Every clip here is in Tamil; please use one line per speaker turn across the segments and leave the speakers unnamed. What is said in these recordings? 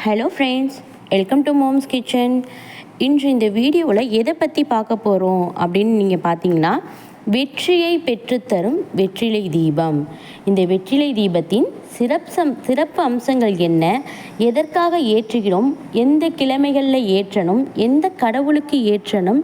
Hello friends welcome to mom's kitchen இன்று இந்த வீடியோவில் எதை பற்றி பார்க்க போகிறோம் அப்படின்னு நீங்கள் பார்த்தீங்கன்னா வெற்றியை பெற்றுத்தரும் வெற்றிலை தீபம். இந்த வெற்றிலை தீபத்தின் சிறப்சம் சிறப்பு அம்சங்கள் என்ன? எதற்காக ஏற்றுகிறோம்? எந்த கிழமைகளில் ஏற்றணும்? எந்த கடவுளுக்கு ஏற்றணும்?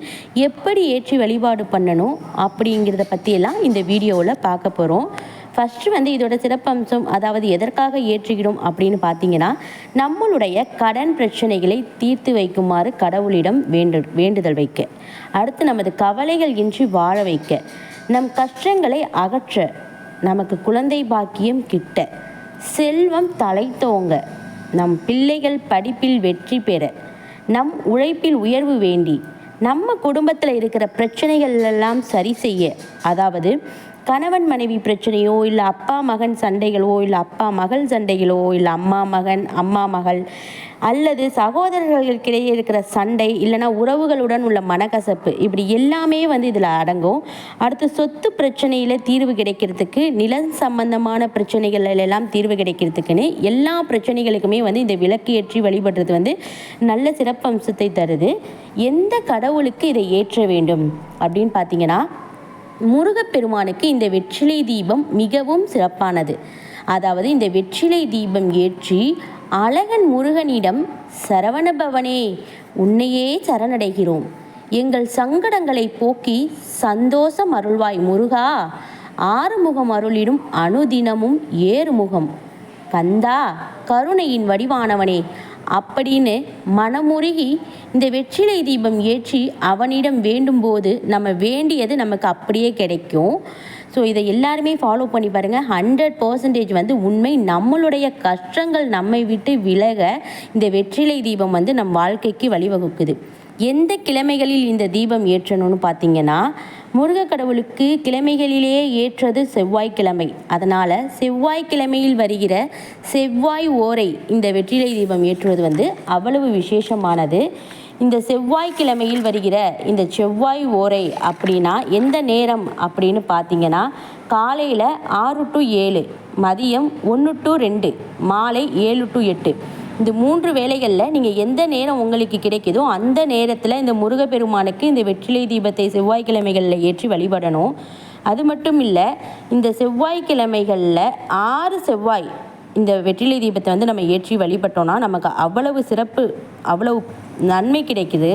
எப்படி ஏற்றி வழிபாடு பண்ணணும்? அப்படிங்கிறத பற்றியெல்லாம் இந்த வீடியோவில் பார்க்க போகிறோம் ஃபஸ்ட்டு வந்து இதோட சிறப்பம்சம் அதாவது எதற்காக ஏற்றுகிறோம் அப்படின்னு பார்த்தீங்கன்னா நம்மளுடைய கடன் பிரச்சனைகளை தீர்த்து வைக்குமாறு கடவுளிடம் வேண்டு வேண்டுதல் வைக்க. அடுத்து நமது கவலைகள் இன்றி வாழ வைக்க. நம் கஷ்டங்களை அகற்ற நமக்கு குழந்தை பாக்கியம் கிட்ட. செல்வம் தலைத்தோங்க நம் பிள்ளைகள் படிப்பில் வெற்றி பெற. நம் உழைப்பில் உயர்வு வேண்டி. நம்ம குடும்பத்தில் இருக்கிற பிரச்சனைகள் எல்லாம் சரி செய்ய. அதாவது கணவன் மனைவி பிரச்சனையோ இல்லை அப்பா மகன் சண்டைகளோ இல்லை அப்பா மகள் சண்டைகளோ இல்லை அம்மா மகன் அம்மா மகள் அல்லது சகோதரர்களுக்கிடையே இருக்கிற சண்டை இல்லைனா உறவுகளுடன் உள்ள மனக்கசப்பு இப்படி எல்லாமே வந்து இதில் அடங்கும். அடுத்து சொத்து பிரச்சனையில் தீர்வு கிடைக்கிறதுக்கு நிலம் சம்பந்தமான பிரச்சனைகள் எல்லாம் தீர்வு கிடைக்கிறதுக்குன்னு எல்லா பிரச்சனைகளுக்குமே வந்து இந்த விளக்கு ஏற்றி வழிபடுறது வந்து நல்ல சிறப்பம்சத்தை தருது. எந்த கடவுளுக்கு இதை ஏற்ற வேண்டும் அப்படின்னு பார்த்தீங்கன்னா முருகப்பெருமானுக்கு இந்த வெற்றிலை தீபம் மிகவும் சிறப்பானது. அதாவது இந்த வெற்றிலை தீபம் ஏற்றி அழகன் முருகனிடம் சரவணபவனே உன்னையே சரணடைகிறோம். எங்கள் சங்கடங்களை போக்கி சந்தோஷம் அருள்வாய் முருகா. ஆறுமுகம் அருளிடும் அனுதினமும் ஏறுமுகம். கந்தா கருணையின் வடிவானவனே அப்படின்னு மனமுருகி இந்த வெற்றிலை தீபம் ஏற்றி அவனிடம் வேண்டும்போது நம்ம வேண்டியது நமக்கு அப்படியே கிடைக்கும். ஸோ இதை எல்லாருமே ஃபாலோ பண்ணி பாருங்கள் ஹண்ட்ரட் பர்சன்டேஜ் வந்து உண்மை. நம்மளுடைய கஷ்டங்கள் நம்மை விட்டு விலக இந்த வெற்றிலை தீபம் வந்து நம் வாழ்க்கைக்கு வழிவகுக்குது. எந்த கிழமைகளில் இந்த தீபம் ஏற்றணும்னு பார்த்தீங்கன்னா முருகக்கடவுளுக்கு கிழமைகளிலேயே ஏற்றது செவ்வாய்க்கிழமை. அதனால் செவ்வாய்க்கிழமையில் வருகிற செவ்வாய் ஓரை இந்த வெற்றிலை தீபம் ஏற்றுவது வந்து அவ்வளவு விசேஷமானது. இந்த செவ்வாய்க்கிழமையில் வருகிற இந்த செவ்வாய் ஓரை அப்படின்னா எந்த நேரம் அப்படின்னு பார்த்தீங்கன்னா காலையில் ஆறு டு ஏழு மதியம் ஒன்று டு ரெண்டு மாலை ஏழு டு எட்டு. இந்த மூன்று வேலைகளில் நீங்கள் எந்த நேரம் உங்களுக்கு கிடைக்குதோ அந்த நேரத்தில் இந்த முருகப்பெருமானுக்கு இந்த வெற்றிலை தீபத்தை செவ்வாய்க்கிழமைகளில் ஏற்றி வழிபடணும். அது மட்டும் இல்லை இந்த செவ்வாய்க்கிழமைகளில் ஆறு செவ்வாய் இந்த வெற்றிலை தீபத்தை வந்து நம்ம ஏற்றி வழிபட்டோம்னா நமக்கு அவ்வளவு சிறப்பு அவ்வளவு நன்மை கிடைக்குது.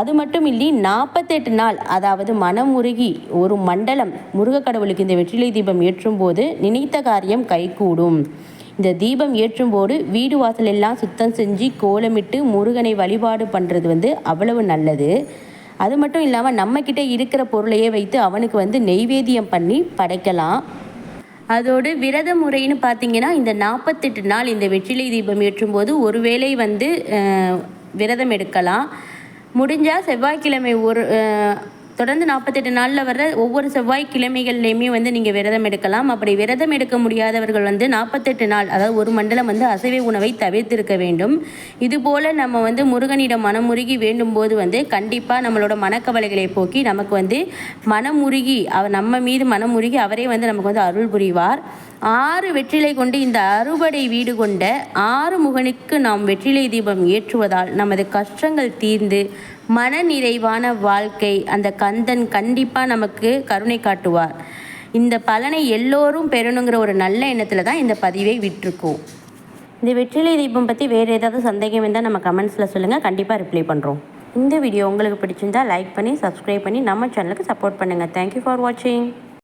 அது மட்டும் இல்லை நாற்பத்தெட்டு நாள் அதாவது மனமுருகி ஒரு மண்டலம் முருகக்கடவுளுக்கு இந்த வெற்றிலை தீபம் ஏற்றும் போது நினைத்த காரியம் கைகூடும். இந்த தீபம் ஏற்றும்போது வீடு வாசல் எல்லாம் சுத்தம் செஞ்சு கோலமிட்டு முருகனை வழிபாடு பண்ணுறது வந்து அவ்வளவு நல்லது. அது மட்டும் இல்லாமல் நம்மக்கிட்ட இருக்கிற பொருளையே வைத்து அவனுக்கு வந்து நெய்வேத்தியம் பண்ணி படைக்கலாம். அதோடு விரத முறைன்னு பார்த்தீங்கன்னா இந்த நாற்பத்தெட்டு நாள் இந்த வெற்றிலை தீபம் ஏற்றும்போது ஒருவேளை வந்து விரதம் எடுக்கலாம். முடிஞ்சால் செவ்வாய்க்கிழமை ஒரு தொடர்ந்து நாற்பத்தெட்டு நாளில் வர ஒவ்வொரு செவ்வாய்க்கிழமைகள்லையுமே வந்து நீங்கள் விரதம் எடுக்கலாம். அப்படி விரதம் எடுக்க முடியாதவர்கள் வந்து நாற்பத்தெட்டு நாள் அதாவது ஒரு மண்டலம் வந்து அசைவ உணவை தவிர்த்திருக்க வேண்டும். இதுபோல் நம்ம வந்து முருகனிடம் மனமுருகி வேண்டும் போது வந்து கண்டிப்பாக நம்மளோட மனக்கவலைகளை போக்கி நமக்கு வந்து மனமுருகி அவர் நம்ம மீது மனமுருகி அவரே வந்து நமக்கு வந்து அருள் புரிவார். ஆறு வெற்றிலை கொண்டு இந்த அறுபடை வீடு கொண்ட ஆறு முகனுக்கு நாம் வெற்றிலை தீபம் ஏற்றுவதால் நமது கஷ்டங்கள் தீர்ந்து மன நிறைவான வாழ்க்கை அந்த கந்தன் கண்டிப்பாக நமக்கு கருணை காட்டுவார். இந்த பலனை எல்லோரும் பெறணுங்கிற ஒரு நல்ல எண்ணத்தில் தான் இந்த பதிவை விட்டுருக்கோம். இந்த வெற்றிலை தீபம் பற்றி வேறு ஏதாவது சந்தேகம் இருந்தால் நம்ம கமெண்ட்ஸில் சொல்லுங்கள் கண்டிப்பாக ரிப்ளை பண்ணுறோம் இந்த வீடியோ உங்களுக்கு பிடிச்சிருந்தால் லைக் பண்ணி சப்ஸ்கிரைப் பண்ணி நம்ம சேனலுக்கு சப்போர்ட் பண்ணுங்கள் தேங்க்யூ ஃபார் வாட்சிங்